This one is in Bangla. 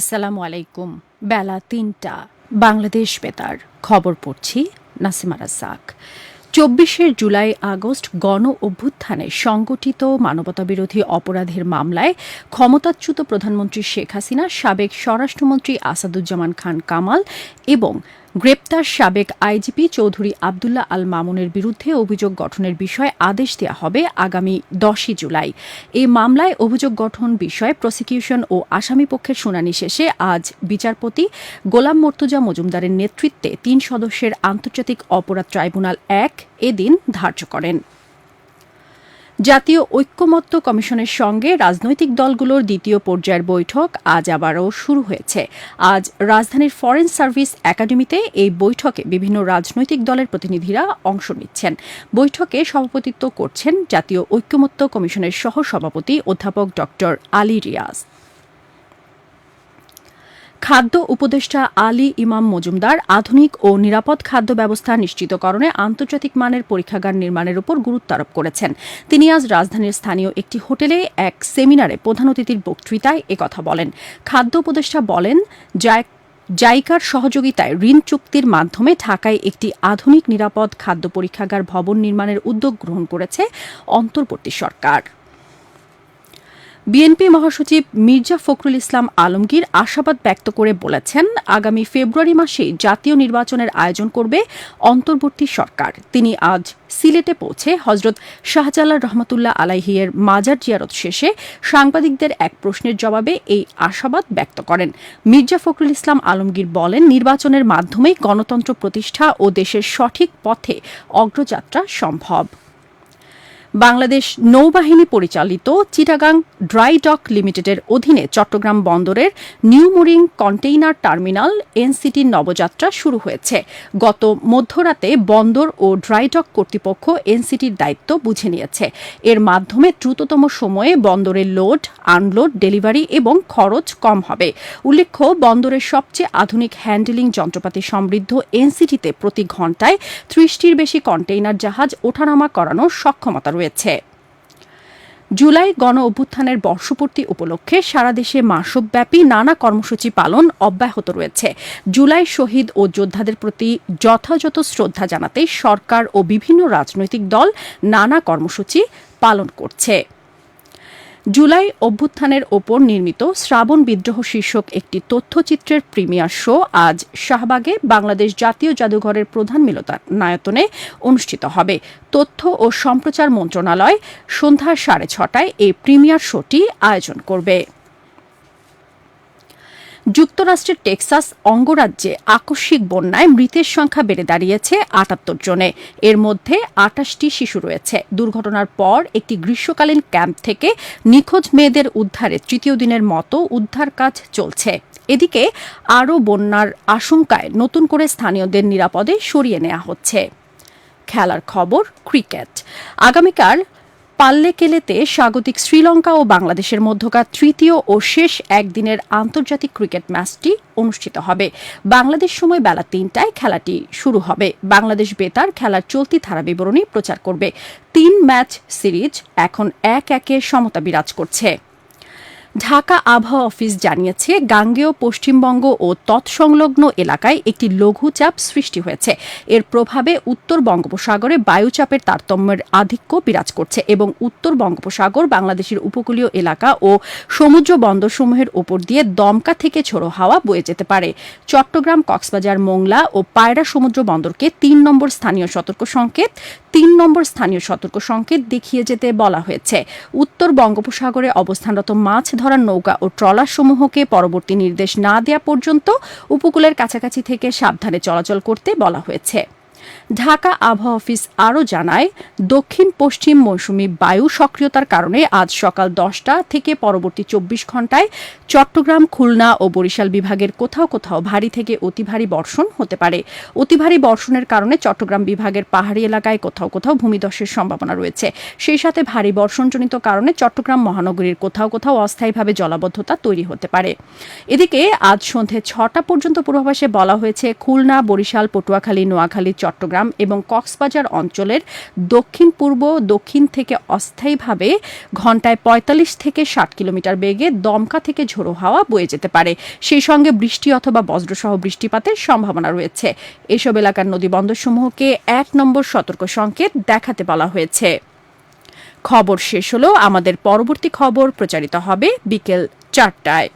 আসসালামু আলাইকুম। বেলা তিনটা। বাংলাদেশ বেতার। খবর পড়ছি নাসিমা রাজাক চব্বিশে জুলাই আগস্ট গণ অভ্যুত্থানে সংগঠিত মানবতাবিরোধী অপরাধের মামলায় ক্ষমতাচ্যুত প্রধানমন্ত্রী শেখ হাসিনা, সাবেক স্বরাষ্ট্রমন্ত্রী আসাদুজ্জামান খান কামাল এবং গ্রেপ্তার সাবেক আইজিপি চৌধুরী আবদুল্লাহ আল মামুনের বিরুদ্ধে অভিযোগ গঠনের বিষয়ে আদেশ দেওয়া হবে আগামী দশই জুলাই। এই মামলায় অভিযোগ গঠন বিষয়ে প্রসিকিউশন ও আসামি পক্ষের শুনানি শেষে আজ বিচারপতি গোলাম মর্তুজা মজুমদারের নেতৃত্বে তিন সদস্যের আন্তর্জাতিক অপরাধ ট্রাইব্যুনাল এক এদিন ধার্য করেন। জাতীয় ঐক্যমত্য কমিশনের সঙ্গে রাজনৈতিক দলগুলোর দ্বিতীয় পর্যায়ের বৈঠক আজ আবারও শুরু হয়েছে। আজ রাজধানীর ফরেন সার্ভিস একাডেমিতে এই বৈঠকে বিভিন্ন রাজনৈতিক দলের প্রতিনিধিরা অংশ নিচ্ছেন। বৈঠকে সভাপতিত্ব করছেন জাতীয় ঐক্যমত্য কমিশনের সহ সভাপতি অধ্যাপক ড আলী রিয়াজ। খাদ্য উপদেষ্টা আলী ইমাম মজুমদার আধুনিক ও নিরাপদ খাদ্য ব্যবস্থা নিশ্চিতকরণে আন্তর্জাতিক মানের পরীক্ষাগার নির্মাণের উপর গুরুত্ব আরোপ করেছেন। তিনি আজ রাজধানীর স্থানীয় একটি হোটেলে এক সেমিনারে প্রধান অতিথির বক্তৃতায় একথা বলেন। খাদ্য উপদেষ্টা বলেন জাইকার সহযোগিতায় ঋণ চুক্তির মাধ্যমে ঢাকায় একটি আধুনিক নিরাপদ খাদ্য পরীক্ষাগার ভবন নির্মাণের উদ্যোগ গ্রহণ করেছে অন্তর্বর্তী সরকার। বিএনপি মহাসচিব মির্জা ফখরুল ইসলাম আলমগীর আশাবাদ ব্যক্ত করে বলেছেন, আগামী ফেব্রুয়ারি মাসে জাতীয় নির্বাচনের আয়োজন করবে অন্তর্বর্তী সরকার। তিনি আজ সিলেটে পৌঁছে হজরত শাহজালাল রহমতুল্লাহ আলাহিয়ের মাজার জিয়ারত শেষে সাংবাদিকদের এক প্রশ্নের জবাবে এই আশাবাদ ব্যক্ত করেন। মির্জা ফখরুল ইসলাম আলমগীর বলেন, নির্বাচনের মাধ্যমেই গণতন্ত্র প্রতিষ্ঠা ও দেশের সঠিক পথে অগ্রযাত্রা সম্ভব। বাংলাদেশ নৌবাহিনী পরিচালিত চিটাগাং ড্রাই ডক লিমিটেডের অধীনে চট্টগ্রাম বন্দরের নিউ মুরিং কন্টেইনার টার্মিনাল এনসিটির নবযাত্রা শুরু হয়েছে। গত মধ্যরাতে বন্দর ও ড্রাই ডক কর্তৃপক্ষ এনসিটির দায়িত্ব বুঝে নিয়েছে। এর মাধ্যমে দ্রুততম সময়ে বন্দরের লোড, আনলোড, ডেলিভারি এবং খরচ কম হবে। উল্লেখ্য, বন্দরের সবচেয়ে আধুনিক হ্যান্ডেলিং যন্ত্রপাতি সমৃদ্ধ এনসিটিতে প্রতি ঘন্টায় ত্রিশটির বেশি কন্টেইনার জাহাজ ওঠানামা করানোর সক্ষমতা রয়েছে। রয়েছে। জুলাই গণ অভ্যুত্থানের বর্ষপূর্তি উপলক্ষে সারা দেশে মাসব্যাপী নানা কর্মসূচি পালন অব্যাহত রয়েছে। জুলাই শহীদ ও যোদ্ধাদের প্রতি যথাযথ শ্রদ্ধা জানাতে সরকার ও বিভিন্ন রাজনৈতিক দল নানা কর্মসূচি পালন করছে। জুলাই অভ্যুত্থানের ওপর নির্মিত শ্রাবণ বিদ্রোহ শীর্ষক একটি তথ্যচিত্রের প্রিমিয়ার শো আজ শাহবাগে বাংলাদেশ জাতীয় জাদুঘরের প্রধান মিলনায়তনে অনুষ্ঠিত হবে। তথ্য ও সম্প্রচার মন্ত্রণালয় সন্ধ্যা সাড়ে ছটায় এই প্রিমিয়ার শোটি আয়োজন করবে। যুক্তরাষ্ট্রের টেক্সাস অঙ্গরাজ্যে আকস্মিক বন্যায় মৃতের সংখ্যা বেড়ে দাঁড়িয়েছে আটাত্তর জনে। এর মধ্যে আটাশটি শিশু রয়েছে। দুর্ঘটনার পর একটি গ্রীষ্মকালীন ক্যাম্প থেকে নিখোঁজ মেয়েদের উদ্ধারে তৃতীয় দিনের মতো উদ্ধার কাজ চলছে। এদিকে আরও বন্যার আশঙ্কায় নতুন করে স্থানীয়দের নিরাপদে সরিয়ে নেওয়া হচ্ছে। খেলার খবর, ক্রিকেট। আগামীকাল পাল্লেকেলেতে স্বাগতিক শ্রীলঙ্কা ও বাংলাদেশের মধ্যকার তৃতীয় ও শেষ একদিনের আন্তর্জাতিক ক্রিকেট ম্যাচটি অনুষ্ঠিত হবে। বাংলাদেশ সময় বেলা তিনটায় খেলাটি শুরু হবে। বাংলাদেশ বেতার খেলার চলতি ধারা বিবরণী প্রচার করবে। তিন ম্যাচ সিরিজ এখন এক একে সমতা বিরাজ করছে। ঢাকা আবহাওয়া অফিস জানিয়েছে, গাঙ্গেয় পশ্চিমবঙ্গ ও তৎসংলগ্ন এলাকায় একটি লঘুচাপ সৃষ্টি হয়েছে। এর প্রভাবে উত্তর বঙ্গোপসাগরে বায়ুচাপের তারতম্যের আধিক্য বিরাজ করছে এবং উত্তর বঙ্গোপসাগর, বাংলাদেশের উপকূলীয় এলাকা ও সমুদ্র বন্দরসমূহের ওপর দিয়ে দমকা থেকে ছোড়ো হাওয়া বয়ে যেতে পারে। চট্টগ্রাম, কক্সবাজার, মোংলা ও পায়রা সমুদ্র বন্দরকে তিন নম্বর স্থানীয় সতর্ক সংকেত, তিন নম্বর স্থানীয় সতর্ক সংকেত দেখিয়ে যেতে বলা হয়েছে। উত্তর বঙ্গোপসাগরে অবস্থানরত মাছ ধরার নৌকা ও ট্রলার সমূহকে পরবর্তী নির্দেশ না দেওয়া পর্যন্ত উপকূলের কাছাকাছি থেকে সাবধানে চলাচল করতে বলা হয়েছে। ঢাকা আবহাওয়া অফিস আরও জানায়, দক্ষিণ পশ্চিম মৌসুমি বায়ু সক্রিয়তার কারণে আজ সকাল দশটা থেকে পরবর্তী চব্বিশ ঘন্টায় চট্টগ্রাম, খুলনা ও বরিশাল বিভাগের কোথাও কোথাও ভারী থেকে অতি ভারী বর্ষণ হতে পারে। অতি ভারী বর্ষণের কারণে চট্টগ্রাম বিভাগের পাহাড়ি এলাকায় কোথাও কোথাও ভূমিধসের সম্ভাবনা রয়েছে। সেই সাথে ভারী বর্ষণজনিত কারণে চট্টগ্রাম মহানগরীর কোথাও কোথাও অস্থায়ীভাবে জলাবদ্ধতা তৈরি হতে পারে। এদিকে আজ সন্ধে ছটা পর্যন্ত পূর্বাভাসে বলা হয়েছে, খুলনা, বরিশাল, পটুয়াখালী, নোয়াখালী, চট্টগ্রাম চট্টগ্রাম এবং কক্সবাজার অঞ্চলের দক্ষিণ পূর্ব, দক্ষিণ থেকে অস্থায়ীভাবে ঘন্টায় ৪৫ থেকে ষাট কিলোমিটার বেগে দমকা থেকে ঝোড়ো হাওয়া বয়ে যেতে পারে। সেই সঙ্গে বৃষ্টি অথবা বজ্রসহ বৃষ্টিপাতের সম্ভাবনা রয়েছে। এসব এলাকার নদীবন্দরসমূহকে এক নম্বর সতর্ক সংকেত দেখাতে বলা হয়েছে। খবর শেষ হলো। আমাদের পরবর্তী খবর প্রচারিত হবে বিকেল চারটায়।